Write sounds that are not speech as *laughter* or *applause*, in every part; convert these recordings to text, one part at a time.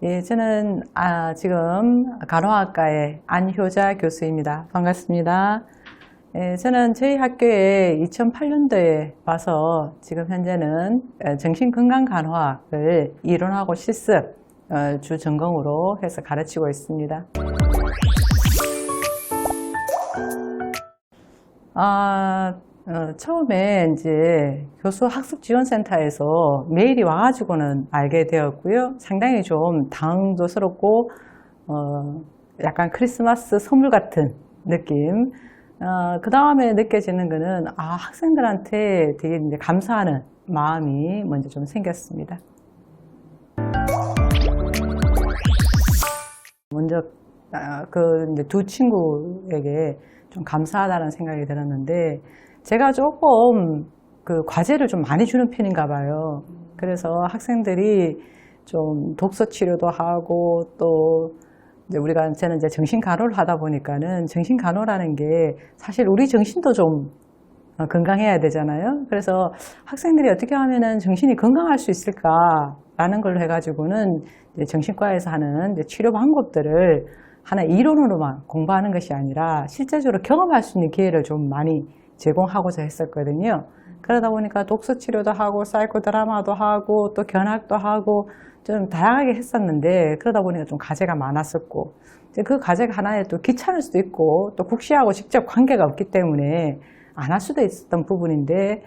예, 저는 아, 지금 간호학과의 안효자 교수입니다. 반갑습니다. 예, 저는 저희 학교에 2008년도에 와서 지금 현재는 어, 정신건강간호학을 이론하고 실습 어, 주 전공으로 해서 가르치고 있습니다. 아, 어, 처음에 이제 교수 학습 지원센터에서 메일이 와가지고는 알게 되었고요. 상당히 좀 당황스럽고, 어, 약간 크리스마스 선물 같은 느낌. 어, 그 다음에 느껴지는 거는, 아, 학생들한테 되게 이제 감사하는 마음이 먼저 좀 생겼습니다. 먼저, 아, 그, 이제 두 친구에게 좀 감사하다는 생각이 들었는데, 제가 조금 그 과제를 좀 많이 주는 편인가 봐요. 그래서 학생들이 좀 독서 치료도 하고 또 이제 우리가 저는 이제 정신 간호를 하다 보니까는 정신 간호라는 게 사실 우리 정신도 좀 어, 건강해야 되잖아요. 그래서 학생들이 어떻게 하면은 정신이 건강할 수 있을까라는 걸로 해가지고는 정신과에서 하는 치료 방법들을 하나 이론으로만 공부하는 것이 아니라 실제적으로 경험할 수 있는 기회를 좀 많이 제공하고자 했었거든요. 그러다 보니까 독서 치료도 하고 사이코 드라마도 하고 또 견학도 하고 좀 다양하게 했었는데 그러다 보니까 좀 과제가 많았었고 그 과제가 하나에 또 귀찮을 수도 있고 또 국시하고 직접 관계가 없기 때문에 안 할 수도 있었던 부분인데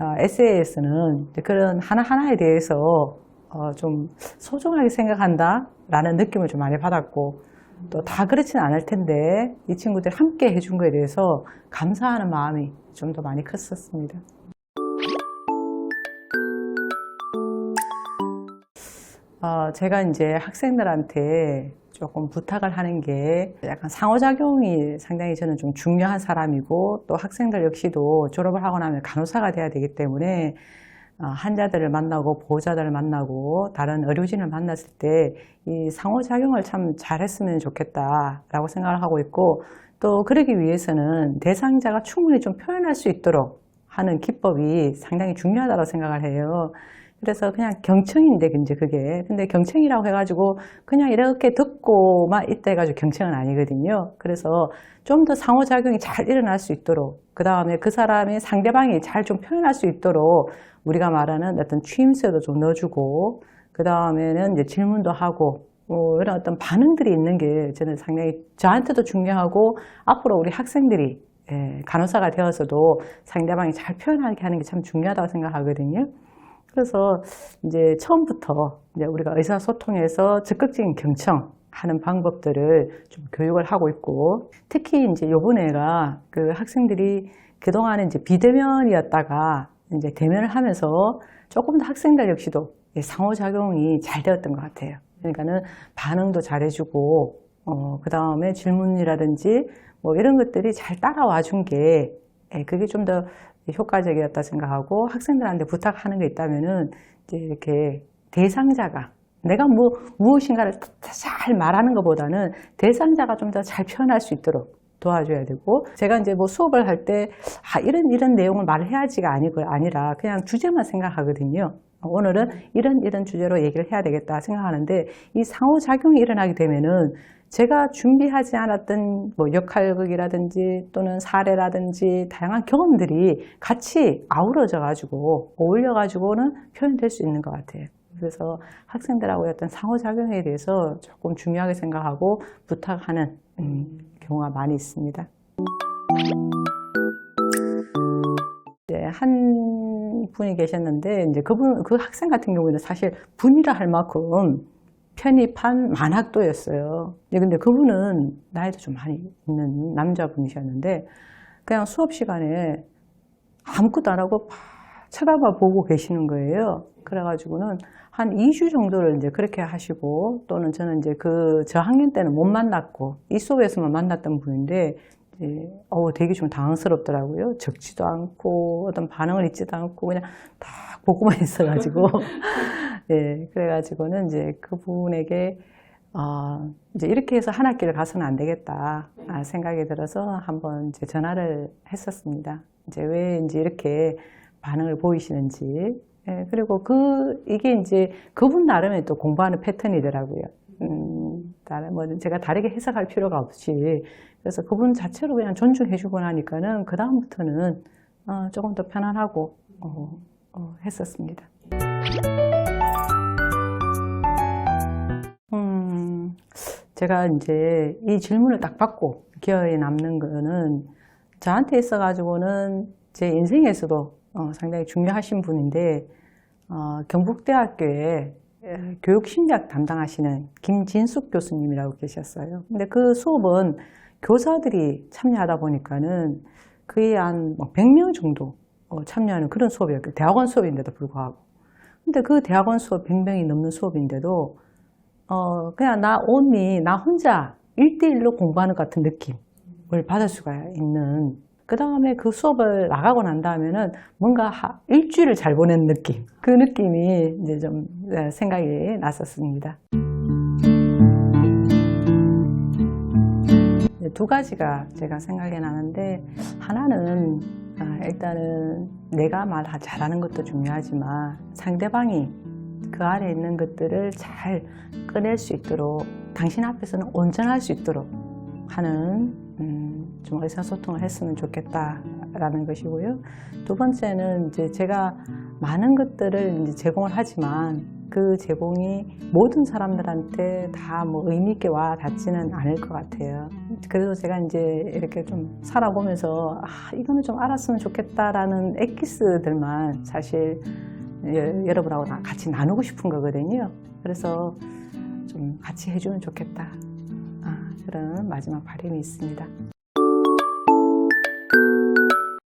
어, SA에서는 그런 하나하나에 대해서 어, 좀 소중하게 생각한다라는 느낌을 좀 많이 받았고 또 다 그렇지는 않을 텐데 이 친구들 함께 해준 거에 대해서 감사하는 마음이 좀 더 많이 컸었습니다. 어, 제가 이제 학생들한테 조금 부탁을 하는 게 약간 상호작용이 상당히 저는 좀 중요한 사람이고 또 학생들 역시도 졸업을 하고 나면 간호사가 돼야 되기 때문에 어, 환자들을 만나고 보호자들을 만나고 다른 의료진을 만났을 때 이 상호작용을 참 잘했으면 좋겠다라고 생각을 하고 있고 또 그러기 위해서는 대상자가 충분히 좀 표현할 수 있도록 하는 기법이 상당히 중요하다고 생각을 해요. 그래서 그냥 경청인데 이제 그게 근데 경청이라고 해가지고 그냥 이렇게 듣고만 있다 해가지고 경청은 아니거든요. 그래서 좀 더 상호작용이 잘 일어날 수 있도록 그 다음에 그 사람의 상대방이 잘 좀 표현할 수 있도록 우리가 말하는 어떤 취임새도 좀 넣어주고 그 다음에는 이제 질문도 하고 뭐 이런 어떤 반응들이 있는 게 저는 상당히 저한테도 중요하고 앞으로 우리 학생들이 예, 간호사가 되어서도 상대방이 잘 표현하게 하는 게 참 중요하다고 생각하거든요. 그래서 이제 처음부터 이제 우리가 의사소통에서 적극적인 경청 하는 방법들을 좀 교육을 하고 있고 특히 이제 요번에가 그 학생들이 그동안은 이제 비대면이었다가 이제 대면을 하면서 조금 더 학생들 역시도 상호작용이 잘 되었던 것 같아요. 그러니까는 반응도 잘해주고, 어, 그 다음에 질문이라든지 뭐 이런 것들이 잘 따라와 준 게, 예, 그게 좀 더 효과적이었다 생각하고 학생들한테 부탁하는 게 있다면은 이제 이렇게 대상자가 내가 뭐 무엇인가를 잘 말하는 것보다는 대상자가 좀 더 잘 표현할 수 있도록 도와줘야 되고 제가 이제 뭐 수업을 할 때 아, 이런 이런 내용을 말해야지가 아니고 아니라 그냥 주제만 생각하거든요. 오늘은 이런 이런 주제로 얘기를 해야 되겠다 생각하는데 이 상호작용이 일어나게 되면은 제가 준비하지 않았던 뭐 역할극이라든지 또는 사례라든지 다양한 경험들이 같이 아우러져 가지고 어울려 가지고는 표현될 수 있는 것 같아요. 그래서 학생들하고의 어떤 상호작용에 대해서 조금 중요하게 생각하고 부탁하는 음, 경우가 많이 있습니다. 이제 한 분이 계셨는데 이제 그분 그 학생 같은 경우에는 사실 분이라 할 만큼 편입한 만학도였어요. 근데 그분은 나이도 좀 많이 있는 남자분이셨는데 그냥 수업 시간에 아무것도 안 하고 쳐다봐 보고 계시는 거예요. 그래가지고는 한 2주 정도를 이제 그렇게 하시고 또는 저는 이제 그 저학년 때는 못 만났고 이 수업에서만 만났던 분인데 어우 되게 좀 당황스럽더라고요. 적지도 않고 어떤 반응을 잊지도 않고 그냥 다 보고만 *laughs* 있어가지고 *laughs* 예 그래가지고는 이제 그분에게 어, 이제 이렇게 해서 한 학기를 가서는 안 되겠다 생각이 들어서 한번 이제 전화를 했었습니다. 이제 왜 이제 이렇게 반응을 보이시는지 예, 그리고 그, 이게 이제 그분 나름의 또 공부하는 패턴이더라고요. 음, 뭐, 제가 다르게 해석할 필요가 없이. 그래서 그분 자체로 그냥 존중해주고 나니까는 그다음부터는 어, 조금 더 편안하고, 어, 어, 했었습니다. 음, 제가 이제 이 질문을 딱 받고 기억에 남는 거는 저한테 있어가지고는 제 인생에서도 어, 상당히 중요하신 분인데 어, 경북대학교에 에, 교육심리학 담당하시는 김진숙 교수님이라고 계셨어요. 근데 그 수업은 교사들이 참여하다 보니까는 거의 한 100명 정도 어, 참여하는 그런 수업이었고 대학원 수업인데도 불구하고 근데 그 대학원 수업 100명이 넘는 수업인데도 어, 그냥 나 온리, 나 혼자 1대1로 공부하는 것 같은 느낌을 받을 수가 있는. 그 다음에 그 수업을 나가고 난 다음에는 뭔가 하- 일주일을 잘 보낸 느낌. 그 느낌이 이제 좀 네, 생각이 났었습니다. 네, 두 가지가 제가 생각이 나는데, 하나는 아, 일단은 내가 말 잘하는 것도 중요하지만 상대방이 그 안에 있는 것들을 잘 꺼낼 수 있도록 당신 앞에서는 온전할 수 있도록 하는 음, 좀 의사소통을 했으면 좋겠다라는 것이고요. 두 번째는 이제 제가 많은 것들을 이제 제공을 하지만 그 제공이 모든 사람들한테 다 뭐 의미 있게 와 닿지는 않을 것 같아요. 그래서 제가 이제 이렇게 좀 살아보면서 아, 이거는 좀 알았으면 좋겠다라는 엑기스들만 사실 여- 여러분하고 다 같이 나누고 싶은 거거든요. 그래서 좀 같이 해주면 좋겠다. 아, 그런 마지막 바람이 있습니다.